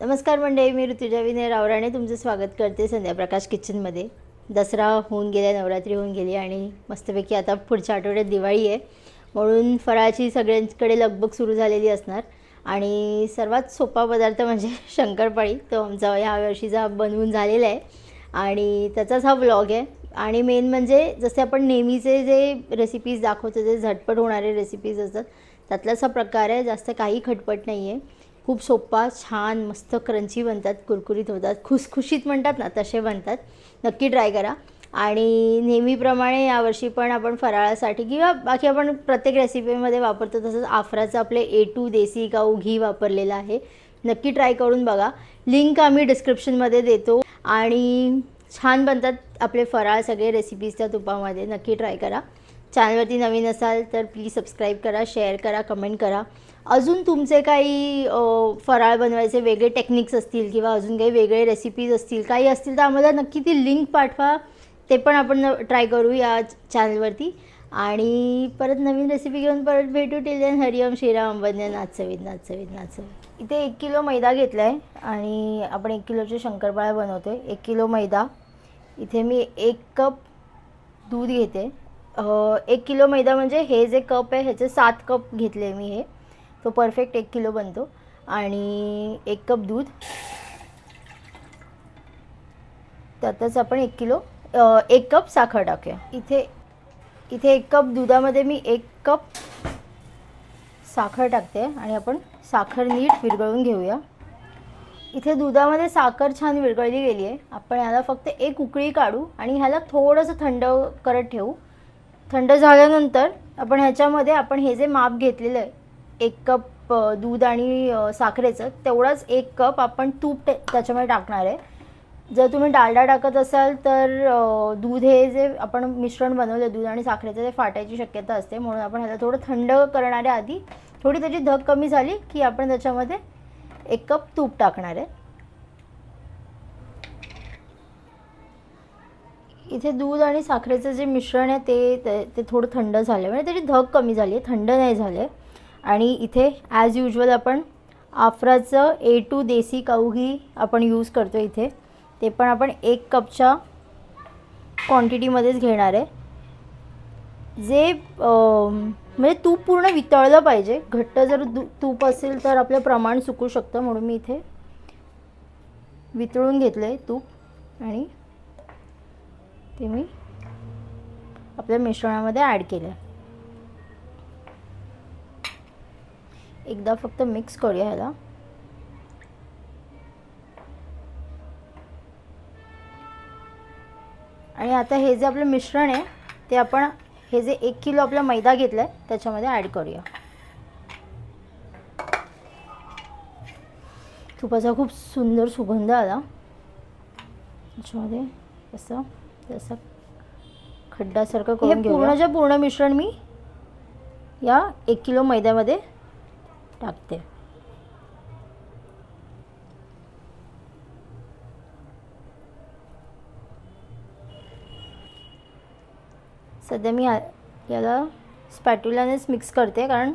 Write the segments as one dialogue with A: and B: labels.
A: नमस्कार मंडळी मी ऋतुजा विनय रावराणे तुमचं स्वागत करते संध्याप्रकाश किचनमध्ये. दसरा होऊन गेला नवरात्री होऊन गेली आणि मस्तपैकी आता पुढच्या आठवड्यात दिवाळी आहे. म्हणून फराळाची सगळ्यांकडे लगबग सुरू झालेली असणार. आणि सर्वात सोपा पदार्थ म्हणजे शंकरपाळी. तो आमचा ह्या वर्षीचा बनवून झालेला आहे. आणि त्याचाच हा व्लॉग आहे. आणि मेन म्हणजे जसे आपण नेहमीचे जे रेसिपीज दाखवतो जे झटपट होणारे रेसिपीज असतात त्यातलाच हा प्रकार आहे. जास्त काही खटपट नाही आहे खूप सोपा छान मस्त क्रंची बनतात कुरकुरीत होतात. खुसखुशीत म्हणतात ना तसे बनतात. नक्की ट्राय करा. आणि नेहमीप्रमाणे यावर्षी पण आपण फराळासाठी किंवा बाकी आपण प्रत्येक रेसिपीमध्ये वापरतो तसंच आफराचं आपले ए टू देसी गाऊ घी वापरलेलं आहे. नक्की ट्राय करून बघा. लिंक आम्ही डिस्क्रिप्शनमध्ये देतो. आणि छान बनतात आपले फराळ सगळे रेसिपीजच्या तुपामध्ये. नक्की ट्राय करा. चॅनलवरती नवीन असाल तर प्लीज सबस्क्राईब करा शेअर करा कमेंट करा. अजून तुमचे काही फराळ बनवायचे वेगळे टेक्निक्स असतील किंवा अजून काही वेगळे रेसिपीज असतील काही असतील तर आम्हाला नक्की ती लिंक पाठवा. ते पण आपण ट्राय करू या चॅनलवरती आणि परत नवीन रेसिपी घेऊन परत भेटू. टिल देन हरिओम श्रीराम वंदे नाचवीत नाचवीत नाचवीत इथे एक किलो मैदा घेतला आहे आणि आपण एक किलोचे शंकरपाळ्या बनवतो आहे एक किलो मैदा. इथे मी एक कप दूध घेते. एक किलो मैदा म्हणजे हे जे कप आहे ह्याचे सात कप घेतले मी हे. तो परफेक्ट एक किलो बनतो. आणि एक कप दूध. त्यातच आपण एक किलो एक कप साखर टाकूया. इथे इथे एक कप दुधामध्ये मी एक कप साखर टाकते आणि आपण साखर नीट विरघळून घेऊया. इथे दुधामध्ये साखर छान विरघळली गेली आहे. आपण ह्याला फक्त एक उकळी काढू आणि ह्याला थोडंसं थंड करत ठेवू. थंड झाल्यानंतर आपण ह्याच्यामध्ये आपण हे जे माप घेतलेलं आहे एक कप दूध आणि साखरेचं तेवढाच एक कप आपण तूप त्याच्यामध्ये टाकणार आहे. जर तुम्ही डालडा टाकत असाल तर दूध हे जे आपण मिश्रण बनवलं दूध आणि साखरेचं ते फाटायची शक्यता असते. म्हणून आपण ह्याला थोडं थंड करणाऱ्या आधी थोडी त्याची धग कमी झाली की आपण त्याच्यामध्ये एक कप तूप टाकणार आहे. इथे दूध आणि साखरेचं जे मिश्रण आहे ते ते- ते थोडं थंड झालं म्हणजे त्याची धग कमी झाली आहे थंड नाही झाले आणि इथे ॲज युजल आपण आफ्राचं ए टू देसी काऊ घी आपण यूज करतो इथे. ते पण आपण एक कपच्या क्वांटिटीमध्येच घेणार आहे. जे म्हणजे तूप पूर्ण वितळलं पाहिजे. घट्ट जर दू तूप असेल तर आपलं प्रमाण चुकू शकतं म्हणून मी इथे वितळून घेतलं आहे तूप. आणि ते मी आपल्या मिश्रणामध्ये ॲड केलं आहे एकदा फक्त मिक्स करूया ह्याला. आणि आता हे जे आपलं मिश्रण आहे ते आपण हे जे एक किलो आपला मैदा घेतला आहे त्याच्यामध्ये ॲड करूया. तुपाचा खूप सुंदर सुगंध आला. त्याच्यामध्ये असं जसं खड्ड्यासारखं
B: हे
A: करून. पूर्णच्या पूर्ण मिश्रण मी या एक किलो मैद्यामध्ये टाकते सध्या मी याला स्पॅट्युलानेच मिक्स करते कारण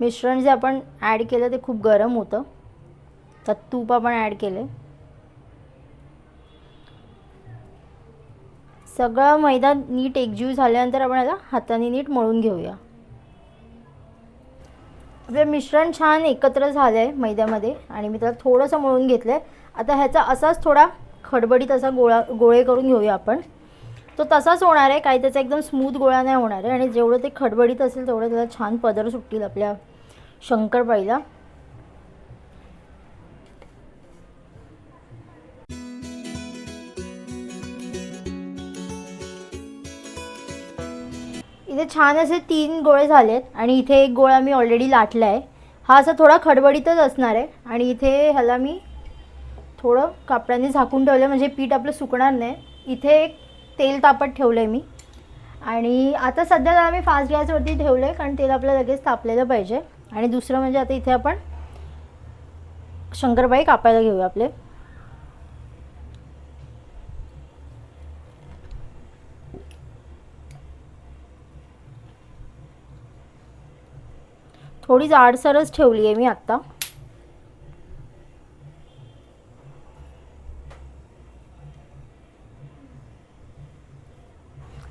A: मिश्रण जे आपण ॲड केलं ते खूप गरम होतं. त्यात तूप आपण ॲड केले. सगळा मैदा नीट एकजीव झाल्यानंतर आपण याला हाताने नीट मळून घेऊया. आपलं मिश्रण छान एकत्र झालं आहे मैद्यामध्ये आणि मी त्याला थोडंसं मळून घेतलं आहे आता ह्याचा असाच थोडा खडबडीत असा गोळा गोळे करून घेऊया आपण. तो तसाच होणार आहे काही त्याचा एकदम स्मूथ गोळा नाही होणार आहे आणि जेवढं ते खडबडीत असेल तेवढं त्याला छान पदर सुटतील आपल्या शंकरपाळीला. इथे छान असे तीन गोळे झालेत आणि इथे एक गोळा मी ऑलरेडी लाटला आहे हा असा थोडा खडबडीतच असणार आहे. आणि इथे ह्याला मी थोडं कापडाने झाकून ठेवलं म्हणजे पीठ आपलं सुकणार नाही. इथे एक तेल तापत ठेवलं आहे मी. आणि आता सध्या त्याला मी फास्ट गॅसवरती ठेवलं आहे कारण तेल आपलं लगेच तापलेलं पाहिजे. आणि दुसरं म्हणजे आता इथे आपण शंकरपाई कापायला घेऊया आपले. थोडी जाडसरच ठेवली आहे मी आत्ता.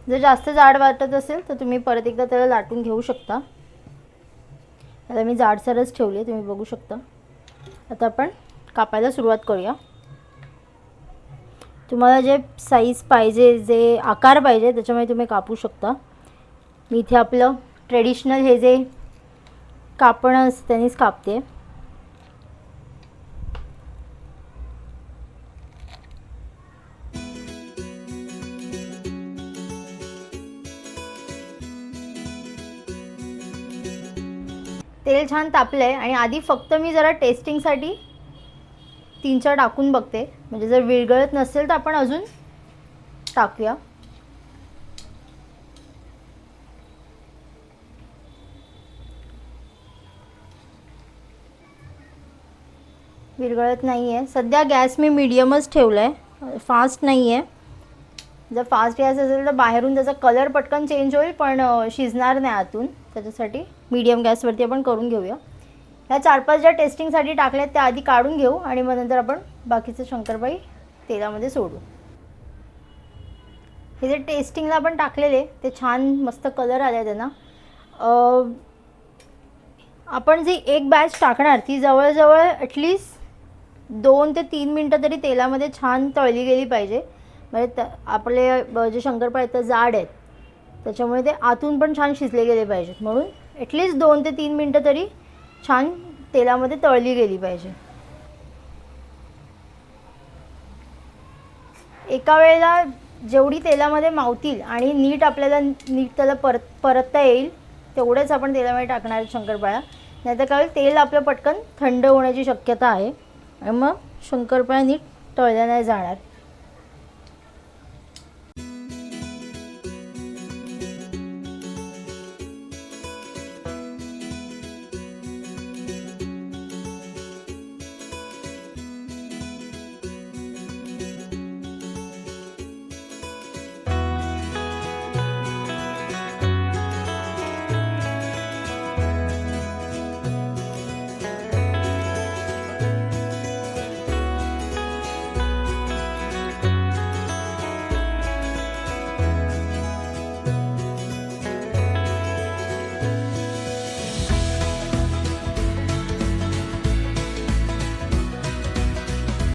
A: जर जास्त जाड वाटत असेल तर तुम्ही परत एकदा त्याला लाटून घेऊ शकता. आता मी जाडसरच ठेवली आहे तुम्ही बघू शकता. आता आपण कापायला सुरुवात करूया. तुम्हाला जे साईज पाहिजे जे आकार पाहिजे त्याच्यामुळे तुम्ही कापू शकता. मी इथे आपलं ट्रेडिशनल हे जे कापणं असतं त्यांनीच कापते. तेल छान तापलं आहे आणि आधी फक्त मी जरा टेस्टिंगसाठी तीन चार टाकून बघते. म्हणजे जर विरघळत नसेल तर आपण अजून टाकूया. विरघळत नाही आहे सध्या गॅस मी मीडियमच ठेवला आहे फास्ट नाही आहे जर फास्ट गॅस असेल तर बाहेरून त्याचा कलर पटकन चेंज होईल पण शिजणार नाही आतून. त्याच्यासाठी मीडियम गॅसवरती आपण करून घेऊया. ह्या चार पाच ज्या टेस्टिंगसाठी टाकल्यात त्या आधी काढून घेऊ आणि मग नंतर आपण बाकीचं शंकरबाई तेलामध्ये सोडू. हे जे टेस्टिंगला आपण टाकलेले ते छान मस्त कलर आले त्यांना. आपण जी एक बॅच टाकणार ती जवळजवळ ॲटलीस्ट दोन ते तीन मिनटं तरी तेलामध्ये छान तळली गेली पाहिजे. म्हणजे त आपले ब- जे शंकरपाळे तर जाड आहेत. त्याच्यामुळे ते आतून पण छान शिजले गेले पाहिजेत. म्हणून ॲटलिस्ट दोन ते तीन मिनटं तरी छान तेलामध्ये तळली गेली पाहिजे. एका वेळेला जेवढी तेलामध्ये मावतील आणि नीट आपल्याला नीट त्याला परत परतता येईल तेवढेच आपण तेलामध्ये टाकणार आहेत शंकरपाळ्या. नाहीतर काय तेल आपलं पटकन थंड होण्याची शक्यता आहे. आणि मग शंकरपाळ्या नीट तळल्या नाही जाणार.